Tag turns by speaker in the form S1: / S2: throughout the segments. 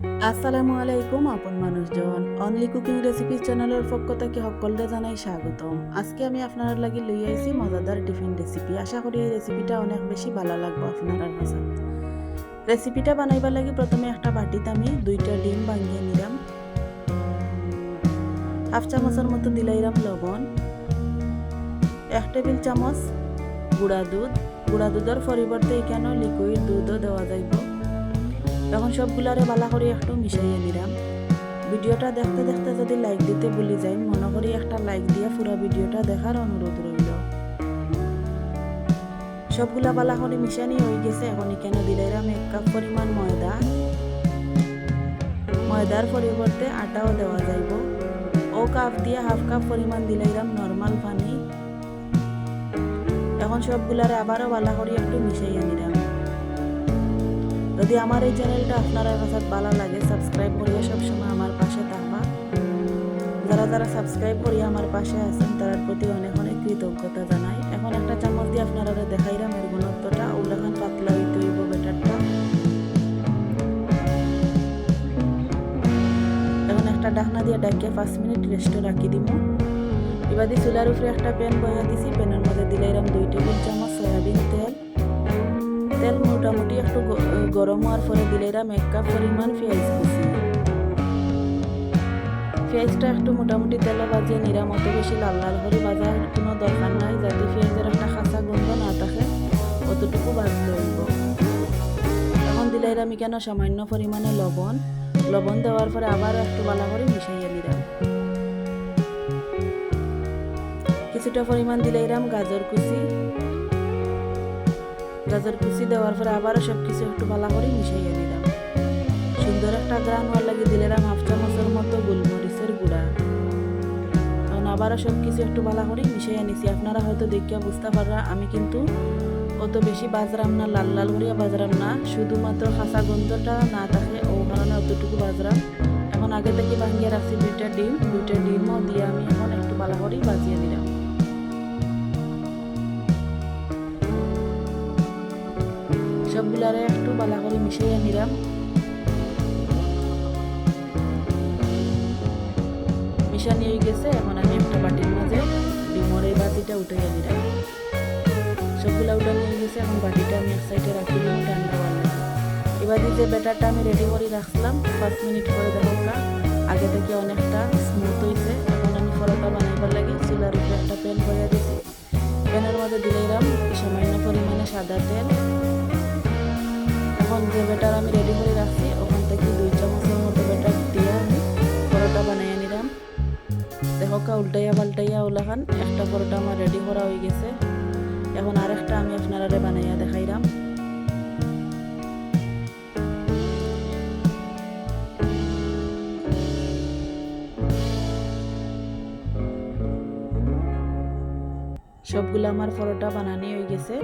S1: আসসালামু আলাইকুম, আপন মানুষজন। অনলি কুকিং রেসিপি চ্যানেলের পক্ষ থেকে সকলকে জানাই স্বাগতম। আজকে আমি আপনার লাগি লই আইছি মজাদার টিফিন রেসিপি আশা করি এই রেসিপিটা অনেক বেশি ভালো লাগবে আপনার কাছে। রেসিপিটা বানাইবার লাগি প্রথমে একটা বাটিতে আমি দুইটা ডিম ভাঙিয়ে নিলাম। হাফ চামচের মতো দিলাইরাম লবণ। এক টেবিল চামচ গুঁড়া দুধ। গুঁড়া দুধের পরিবর্তে এখানেও লিকুইড দুধও দেওয়া যাইব। এখন সবগুলারে বালা করে একটু মিশাইয়ে নিলাম। ভিডিওটা দেখতে দেখতে যদি লাইক দিতে ভুলি যাই, মনে করি একটা লাইক দিয়ে পুরো ভিডিওটা দেখার অনুরোধ রইল। সবগুলা বালা করে মিশানি হয়ে গেছে এখন এখানে দিলাম এক কাপ পরিমাণ ময়দা। ময়দার পরিবর্তে আটাও দেওয়া যাইব। ও কাপ দিয়ে হাফ কাপ পরিমাণ দিলাইরাম নর্মাল পানি। এখন সবগুলারে আবারও বালা করে একটু মিশাইয়া নিলাম। যদি আমার এই চ্যানেলটা আপনারা কাছে ভালো লাগে সাবস্ক্রাইব করিয়া সবসময় আমার পাশে থাকবা। যারা যারা সাবস্ক্রাইব করিয়া আমার পাশে আছেন তার প্রতি অনেক অনেক কৃতজ্ঞতা জানাই। এখন একটা চামচ দিয়ে আপনারা দেখাইলাম এর গুণত্বটা। ওগুলাখান পাতলা হইতে এখন একটা ডাকনা দিয়ে ডাকিয়ে পাঁচ মিনিট রেস্টে রাখি দিব এবার দিয়ে চুলার উপরে একটা প্যান বয়া দিছি। প্যানের মধ্যে দিলাইলাম দুই টেবিল চামচ সয়াবিন তেল। গরম হওয়ার পরে দিলাইলাম এক কাপ পরিমাণ পেঁয়াজ কুচি পেঁয়াজটা একটু মোটামুটি তেলে বাজিয়ে নিরাম অত বেশি, লাল লাল করে বাজার কোনো দরকার নাই। যাতে পেঁয়াজের একটা খাঁচা গন্ধ না থাকে, অতটুকু বাজতে হইব এখন দিলাইলাম কেন সামান্য পরিমাণে লবণ? লবণ দেওয়ার পরে আবার একটু ভালো করে মিশাইয়া নিলাম। কিছুটা পরিমাণ দিলাইলাম গাজর কুচি গাজর কুচি দেওয়ার পরে আবারও সব কিছু একটু ভালো করে মিশাইয়া দিলাম। সুন্দর একটা গ্রান হওয়ার লাগে দিলাম হাফ চামচের মতো গোলমরিচের গুঁড়া। এখন আবারও সব কিছু একটু ভালো করে মিশাইয়া নিছি। আপনারা হয়তো দেখিয়া বুঝতে পাররা, আমি কিন্তু অত বেশি বাজরাম না, লাল লাল করিয়া বাজরাম না। শুধুমাত্র খাসা গন্ধটা না থাকে ও কারণে অতটুকু বাজরাম। এখন আগে থেকে ভাঙিয়ে রাখছি দুইটা ডিম। দুইটা ডিমও দিয়ে আমি এখন একটু ভালো করেই বাজিয়ে দিলাম। সবগুলারে একটু ভালো করে মিশিয়ে নিলাম। মিশানি হয়ে গেছে, এখন আমি একটা বাটির মাঝে ডিমর এই বাটিটা উঠাইয়া নিলাম। সবগুলা উঠানি হয়ে গেছে, এখন বাটিটা আমি এক সাইডে রাখি দিলাম ঠান্ডা হওয়ার এবার যে ব্যাটারটা আমি রেডি করে রাখলাম পাঁচ মিনিট পরে দেখো ওটা আগে থেকে অনেকটা স্মুথ হয়েছে এখন আমি পরোটা বানাইবার লাগে, চুলার উপরে একটা প্যান বয়া দিয়েছি প্যানের মধ্যে দিলাম সামান্য পরিমাণে সাদা তেল। এখন যে, বেটার, আমি রেডি করে রাখছি। ওখান থেকে দুই চামচের মতো ব্যাটার দিয়ে আমি পরোটা বানিয়ে নিলাম। দেখো উল্টাইয়া পাল্টাইয়া ওলাখান। একটা পরোটা আমার রেডি করা হয়ে গেছে। এখন আরেকটা আমি আপনারা বানাইয়া দেখাইলাম। সবগুলো আমার পরোটা বানানি হয়ে গেছে।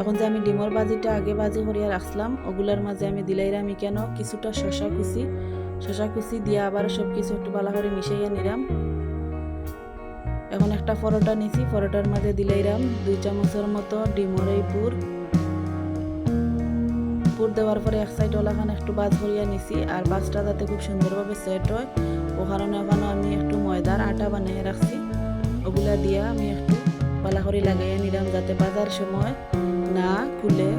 S1: এখন যে আমি ডিমর বাজিটা আগে বাজি করিয়া রাখলাম ওগুলার মাঝে আমি দিলাইরাম কেন কিছুটা শশা কুচি শশা কুচি দিয়ে আবার সব কিছু একটু ভালো করে মিশাইয়া নিলাম। এখন একটা পরোটা নিছি, পরোটার মাঝে দিলাইরাম দুই চামচের মতো ডিমর এই পুর। পুর দেওয়ার পরে এক সাইড ওলাখান একটু বাজ করিয়া নিছি, আর বাজটা যাতে খুব সুন্দরভাবে সেট হয়, ও কারণে ওখানে আমি একটু ময়দার আটা বানিয়ে রাখছি। ওগুলা দিয়া আমি একটু পালা করে লাগাইয়া নিলাম যাতে বাজার সময় না খুলে।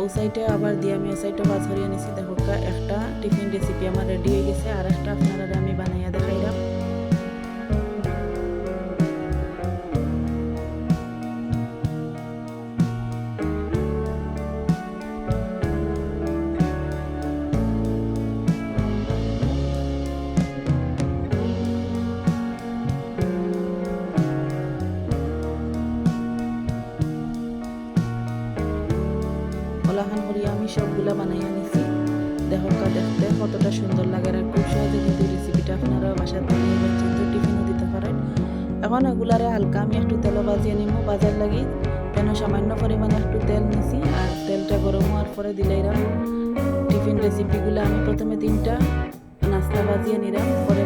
S1: ও সাইডে আবার দিয়ে আমি ও সাইডে মাছ করিয়া নিছি দেখো একটা টিফিন রেসিপি আমার রেডি হয়ে গেছে আর আমি সবগুলা বানাইয়া নিছি। দেখো কা দেখতে কতটা সুন্দর লাগে আর খুব সহজে কিন্তু রেসিপিটা আপনারা বাসায় বানিয়ে বাচ্চাদের টিফিনও দিতে পারেন। এখন এগুলারে হালকা আমি একটু তেল বাজিয়ে নিমু, বাজার লাগি। কেন সামান্য পরিমাণে একটু তেল নিছি আর তেলটা গরম হওয়ার পরে দিলাইরাম টিফিন রেসিপিগুলো আমি প্রথমে তিনটা, নাস্তা বাজিয়ে নিলাম, পরে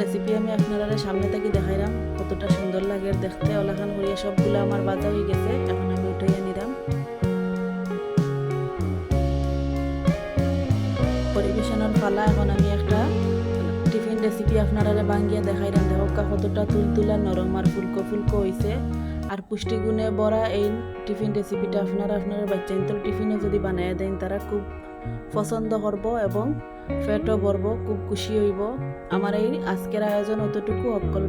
S1: রেসিপি আমি আপনারা সামনে থেকে দেখাইলাম কতটা সুন্দর লাগে দেখতে। ওলাখান করিয়া সবগুলো আমার বাজা হয়ে গেছে, এখন আমি উঠাইয়া নিলাম পরিবেশনের পালা, এখন আমি একটা টিফিন রেসিপি আপনারা বাঙ্গিয়া দেখাইলাম দেখো কতটা তুলতুলা নরম আর ফুলকো ফুলকো হয়েছে আর পুষ্টিগুণে ভরা এই টিফিন রেসিপিটা আপনারা আপনার বাচ্চা টিফিনে যদি বানাইয়া দেন, তারা খুব পছন্দ করব এবং পেটও ভরব খুব খুশি হইব। আমার এই আজকের আয়োজন অতটুকু অকল